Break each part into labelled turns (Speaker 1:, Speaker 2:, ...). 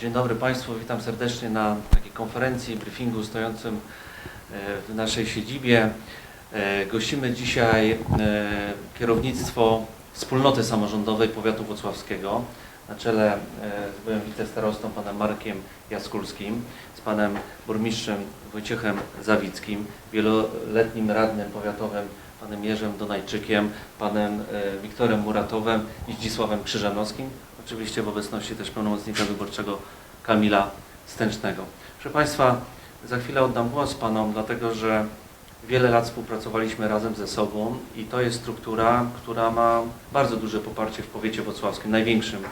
Speaker 1: Dzień dobry Państwu, witam serdecznie na takiej konferencji, briefingu stojącym e, w naszej siedzibie. E, Gościmy dzisiaj e, kierownictwo wspólnoty samorządowej powiatu włocławskiego na czele z byłym wicestarostą panem Markiem Jaskulskim, z panem burmistrzem Wojciechem Zawickim, wieloletnim radnym powiatowym panem Jerzem Donajczykiem, panem e, Wiktorem Muratowem i Zdzisławem Krzyżanowskim, oczywiście w obecności też pełnomocnika wyborczego Kamila Stęcznego. Proszę Państwa, za chwilę oddam głos Panom, dlatego że wiele lat współpracowaliśmy razem ze sobą i to jest struktura, która ma bardzo duże poparcie w powiecie wocławskim, największym e,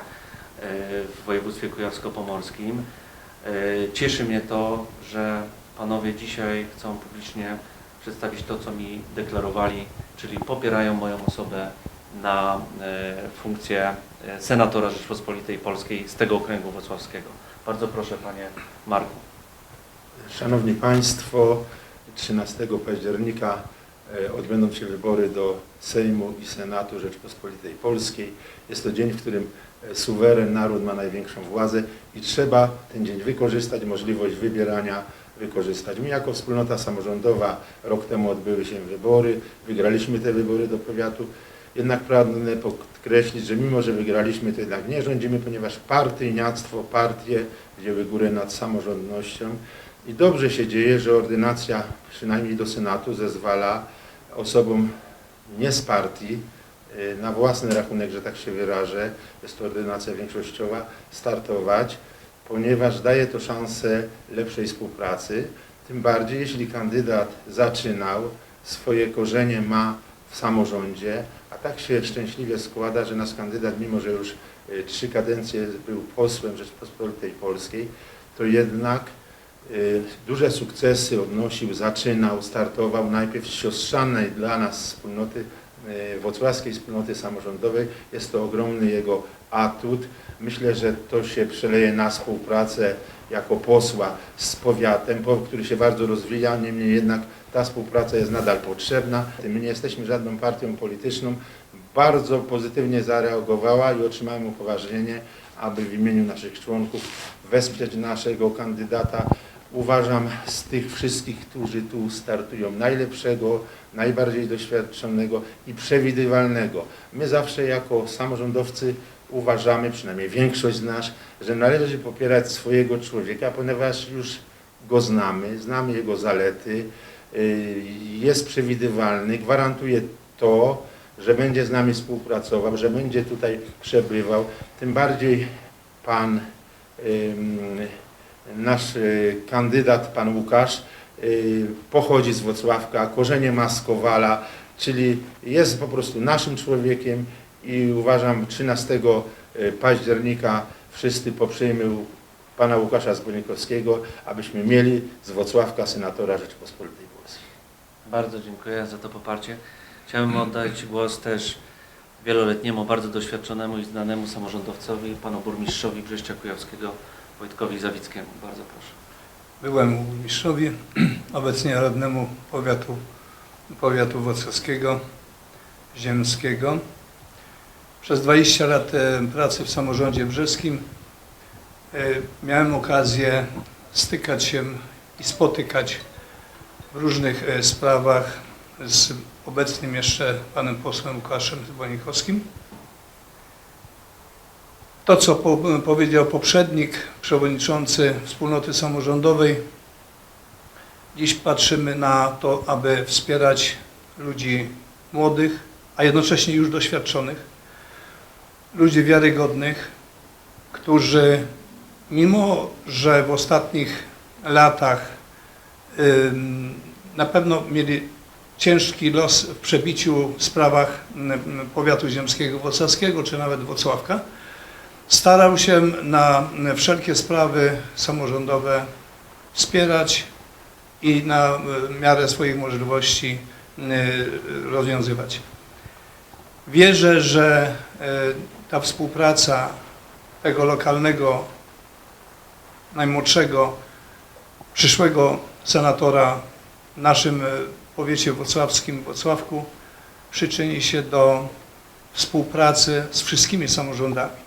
Speaker 1: w województwie kujawsko-pomorskim. E, Cieszy mnie to, że Panowie dzisiaj chcą publicznie przedstawić to, co mi deklarowali, czyli popierają moją osobę na e, funkcję e, senatora Rzeczpospolitej Polskiej z tego okręgu wrocławskiego. Bardzo proszę Panie Marku.
Speaker 2: Szanowni Państwo, 13 października e, odbędą się wybory do Sejmu i Senatu Rzeczpospolitej Polskiej. Jest to dzień, w którym suweren, naród ma największą władzę i trzeba ten dzień wykorzystać, możliwość wybierania wykorzystać. My jako wspólnota samorządowa rok temu odbyły się wybory, wygraliśmy te wybory do powiatu. Jednak pragnę podkreślić, że mimo, że wygraliśmy, to jednak nie rządzimy, ponieważ partyjniactwo, partie wzięły górę nad samorządnością. I dobrze się dzieje, że ordynacja, przynajmniej do Senatu, zezwala osobom nie z partii, y, na własny rachunek, że tak się wyrażę, jest to ordynacja większościowa, startować, ponieważ daje to szansę lepszej współpracy. Tym bardziej, jeśli kandydat zaczynał, swoje korzenie ma w samorządzie, a tak się szczęśliwie składa, że nasz kandydat, mimo że już y, trzy kadencje był posłem Rzeczpospolitej Polskiej, to jednak y, duże sukcesy odnosił, zaczynał, startował najpierw z siostrzanej dla nas wspólnoty, y, wrocławskiej wspólnoty samorządowej. Jest to ogromny jego atut. Myślę, że to się przeleje na współpracę jako posła z powiatem, po- który się bardzo rozwija, niemniej jednak ta współpraca jest nadal potrzebna. My nie jesteśmy żadną partią polityczną. Bardzo pozytywnie zareagowała i otrzymałem upoważnienie, aby w imieniu naszych członków wesprzeć naszego kandydata. Uważam z tych wszystkich, którzy tu startują, najlepszego, najbardziej doświadczonego i przewidywalnego. My zawsze jako samorządowcy uważamy, przynajmniej większość z nas, że należy popierać swojego człowieka, ponieważ już go znamy, znamy jego zalety, y, jest przewidywalny, gwarantuje to, że będzie z nami współpracował, że będzie tutaj przebywał. Tym bardziej pan nasz y, kandydat, pan Łukasz, y, pochodzi z Wrocławka, korzenie ma z Kowala, czyli jest po prostu naszym człowiekiem i uważam 13 października wszyscy poprzyjmy pana Łukasza Zbojnikowskiego, abyśmy mieli z Wrocławka senatora Rzeczypospolitej Polskiej.
Speaker 1: Bardzo dziękuję za to poparcie. Chciałem oddać głos też wieloletniemu, bardzo doświadczonemu i znanemu samorządowcowi, panu burmistrzowi Brześcia Kujawskiego, Wojtkowi Zawickiemu. Bardzo proszę.
Speaker 3: Byłem u burmistrzowi, obecnie radnemu powiatu, powiatu wrocławskiego, ziemskiego. Przez 20 lat e, pracy w samorządzie brzeskim e, miałem okazję stykać się i spotykać w różnych e, sprawach z obecnym jeszcze panem posłem Łukaszem Zbonikowskim. To, co po, powiedział poprzednik, przewodniczący wspólnoty samorządowej, dziś patrzymy na to, aby wspierać ludzi młodych, a jednocześnie już doświadczonych, ludzi wiarygodnych, którzy mimo, że w ostatnich latach na pewno mieli ciężki los w przebiciu w sprawach powiatu ziemskiego wrocławskiego, czy nawet Wrocławka, starał się na wszelkie sprawy samorządowe wspierać i na e, miarę swoich możliwości e, rozwiązywać. Wierzę, że e, ta współpraca tego lokalnego, najmłodszego, przyszłego senatora w naszym e, powiecie wrocławskim, Wrocławku, przyczyni się do współpracy z wszystkimi samorządami.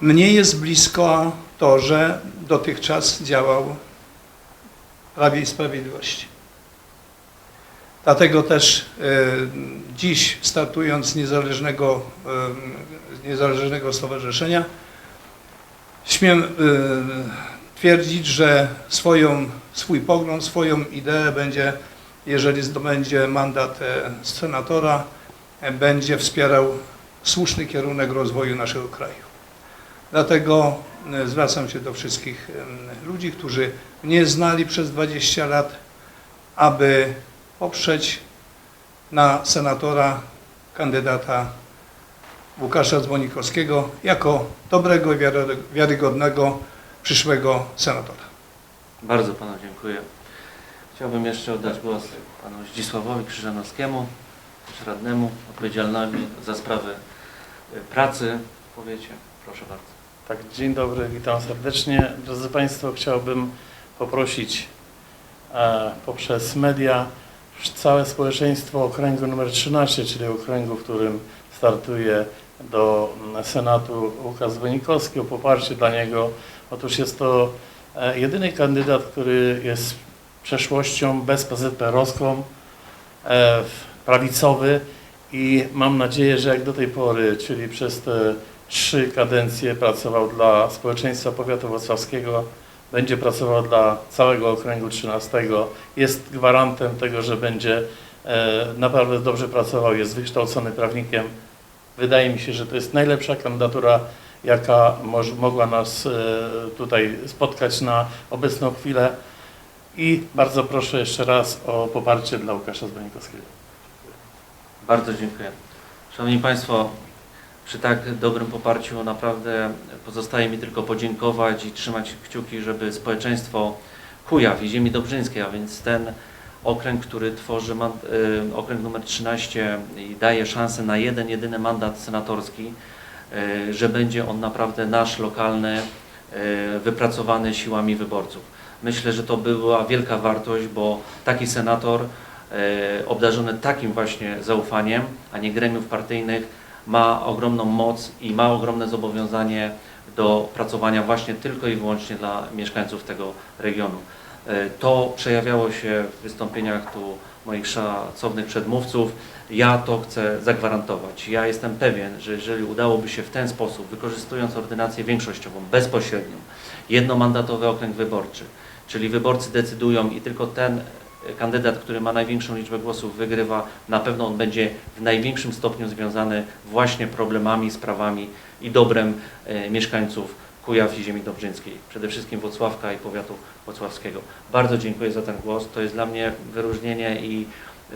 Speaker 3: Mnie jest blisko to, że dotychczas działał Prawie i Sprawiedliwości. Dlatego też e, dziś startując z niezależnego, e, niezależnego stowarzyszenia śmiem e, twierdzić, że swoją, swój pogląd, swoją ideę będzie, jeżeli zdobędzie mandat senatora, będzie wspierał słuszny kierunek rozwoju naszego kraju. Dlatego zwracam się do wszystkich ludzi, którzy mnie znali przez 20 lat, aby poprzeć na senatora kandydata Łukasza Dzwonikowskiego jako dobrego i wiary- wiarygodnego przyszłego senatora.
Speaker 1: Bardzo panu dziękuję. Chciałbym jeszcze oddać głos panu Zdzisławowi Krzyżanowskiemu, radnemu odpowiedzialnemu za sprawę y, pracy w powiecie. Proszę bardzo.
Speaker 4: Tak, dzień dobry, witam serdecznie. Drodzy Państwo, chciałbym poprosić e, poprzez media całe społeczeństwo okręgu numer 13, czyli okręgu, w którym startuje do mm, Senatu Łukasz Zwonikowski, o poparcie dla niego. Otóż jest to e, jedyny kandydat, który jest przeszłością bez PZPR-owską, e, prawicowy i mam nadzieję, że jak do tej pory, czyli przez te trzy kadencje pracował dla społeczeństwa powiatu wrocławskiego, będzie pracował dla całego okręgu 13. Jest gwarantem tego, że będzie e, naprawdę dobrze pracował, jest wykształcony prawnikiem. Wydaje mi się, że to jest najlepsza kandydatura, jaka mogła nas e, tutaj spotkać na obecną chwilę. I bardzo proszę jeszcze raz o poparcie dla Łukasza Zbańkowskiego.
Speaker 1: Bardzo dziękuję. Szanowni Państwo, przy tak dobrym poparciu naprawdę pozostaje mi tylko podziękować i trzymać kciuki, żeby społeczeństwo Kujaw i ziemi dobrzyńskiej, a więc ten okręg, który tworzy y, okręg numer 13 i daje szansę na jeden, jedyny mandat senatorski, y, że będzie on naprawdę nasz, lokalny, y, wypracowany siłami wyborców. Myślę, że to była wielka wartość, bo taki senator obdarzony takim właśnie zaufaniem, a nie gremiów partyjnych, ma ogromną moc i ma ogromne zobowiązanie do pracowania właśnie tylko i wyłącznie dla mieszkańców tego regionu. E, To przejawiało się w wystąpieniach tu moich szacownych przedmówców. Ja to chcę zagwarantować. Ja jestem pewien, że jeżeli udałoby się w ten sposób, wykorzystując ordynację większościową, bezpośrednią, jednomandatowy okręg wyborczy, czyli wyborcy decydują i tylko ten kandydat, który ma największą liczbę głosów wygrywa, na pewno on będzie w największym stopniu związany właśnie problemami, sprawami i dobrem e, mieszkańców Kujaw i ziemi dobrzyńskiej, przede wszystkim Włocławka i powiatu włocławskiego. Bardzo dziękuję za ten głos. To jest dla mnie wyróżnienie i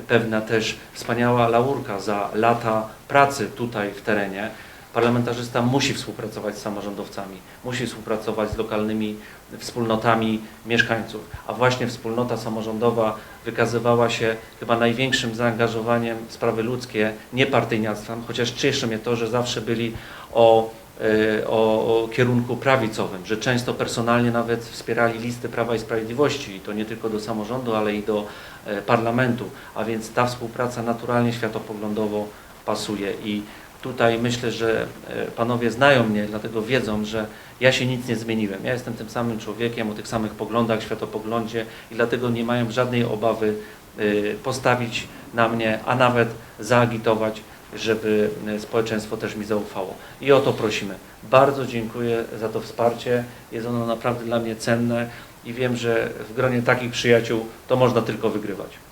Speaker 1: pewna też wspaniała laurka za lata pracy tutaj w terenie. Parlamentarzysta musi współpracować z samorządowcami, musi współpracować z lokalnymi wspólnotami mieszkańców, a właśnie wspólnota samorządowa wykazywała się chyba największym zaangażowaniem w sprawy ludzkie, nie partyjniactwem, chociaż cieszy mnie to, że zawsze byli o, e, o, kierunku prawicowym, że często personalnie nawet wspierali listy Prawa i Sprawiedliwości i to nie tylko do samorządu, ale i do e, parlamentu, a więc ta współpraca naturalnie światopoglądowo pasuje i tutaj myślę, że e, panowie znają mnie, dlatego wiedzą, że ja się nic nie zmieniłem. Ja jestem tym samym człowiekiem o tych samych poglądach, światopoglądzie i dlatego nie mają żadnej obawy y, postawić na mnie, a nawet zaagitować, żeby y, społeczeństwo też mi zaufało. I o to prosimy. Bardzo dziękuję za to wsparcie. Jest ono naprawdę dla mnie cenne i wiem, że w gronie takich przyjaciół to można tylko wygrywać.